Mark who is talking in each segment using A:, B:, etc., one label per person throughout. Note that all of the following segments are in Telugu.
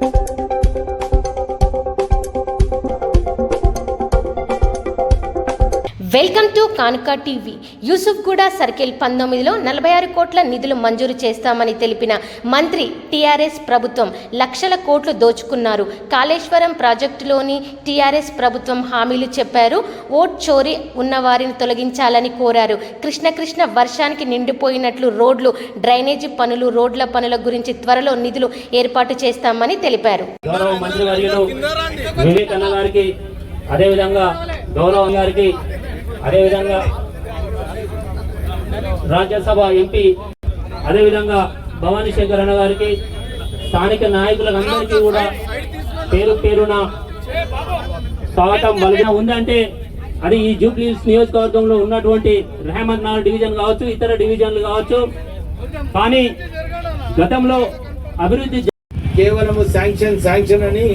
A: thank you welcome to Kanuka TV. Yousufguda circle పంతొమ్మిదిలో నలభై ఆరు కోట్ల నిధులు మంజూరు చేస్తామని తెలిపిన మంత్రి టీఆర్ఎస్ ప్రభుత్వం లక్షల కోట్లు దోచుకున్నారు. కాళేశ్వరం ప్రాజెక్టులోని టీఆర్ఎస్ ప్రభుత్వం హామీలు చెప్పారు. ఓట్ చోరీ ఉన్నవారిని తొలగించాలని కోరారు. కృష్ణకృష్ణ వర్షానికి నిండిపోయినట్లు రోడ్లు డ్రైనేజీ పనులు రోడ్ల పనుల గురించి త్వరలో నిధులు ఏర్పాటు చేస్తామని తెలిపారు.
B: అదేవిధంగా గౌరవ గారికి అదేవిధంగా రాజ్యసభ ఎంపీ అదేవిధంగా భవానీ శంకర్ అన్న గారికి స్థానిక నాయకులందరికీ కూడా పేరు పేరున స్వాగతం బలిగిన ఉందంటే అది ఈ జూబ్లీస్ నియోజకవర్గంలో ఉన్నటువంటి రెహమత్ నగర్ డివిజన్ కావచ్చు ఇతర డివిజన్లు కావచ్చు. కానీ గతంలో అభివృద్ధి
C: కేవలము శాంక్షన్ శాంక్షన్ అని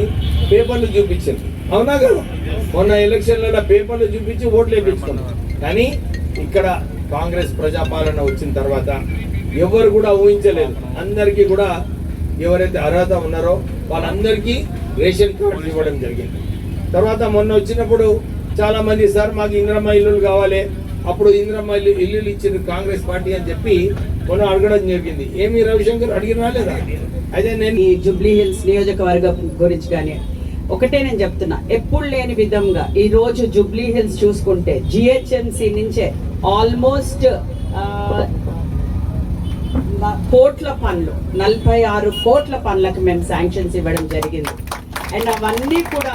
C: పేపర్లు చూపించారు అవునా కదా? మొన్న ఎలక్షన్లలో పేపర్లు చూపించి ఓట్లు వేయించుకున్నాం కానీ ఇక్కడ కాంగ్రెస్ ప్రజాపాలన వచ్చిన తర్వాత ఎవరు కూడా ఊహించలేదు. అందరికీ కూడా ఎవరైతే అర్హత ఉన్నారో వాళ్ళందరికీ రేషన్ కార్డులు ఇవ్వడం జరిగింది. తర్వాత మొన్న వచ్చినప్పుడు చాలామంది సార్ మాకు ఇంద్రమ్మ ఇల్లులు కావాలి. అప్పుడు ఇంద్రమ్మ ఇల్లు ఇల్లులు ఇచ్చింది కాంగ్రెస్ పార్టీ అని చెప్పి మొన్న అడగడం జరిగింది. ఏమి రవిశంకర్ అడిగినా లేదా? అయితే నేను
D: ఈ జూబ్లీ హిల్స్ నియోజకవర్గం గురించి కానీ ఒకటే నేను చెప్తున్నా ఎప్పుడు లేని విధంగా ఈ రోజు జూబ్లీ హిల్స్ చూసుకుంటే జిహెచ్ఎంసి నుంచే ఆల్మోస్ట్ కోట్ల పనులు నలభై ఆరు కోట్ల పనులకు మేము శాంక్షన్స్ ఇవ్వడం జరిగింది. అండ్ అవన్నీ కూడా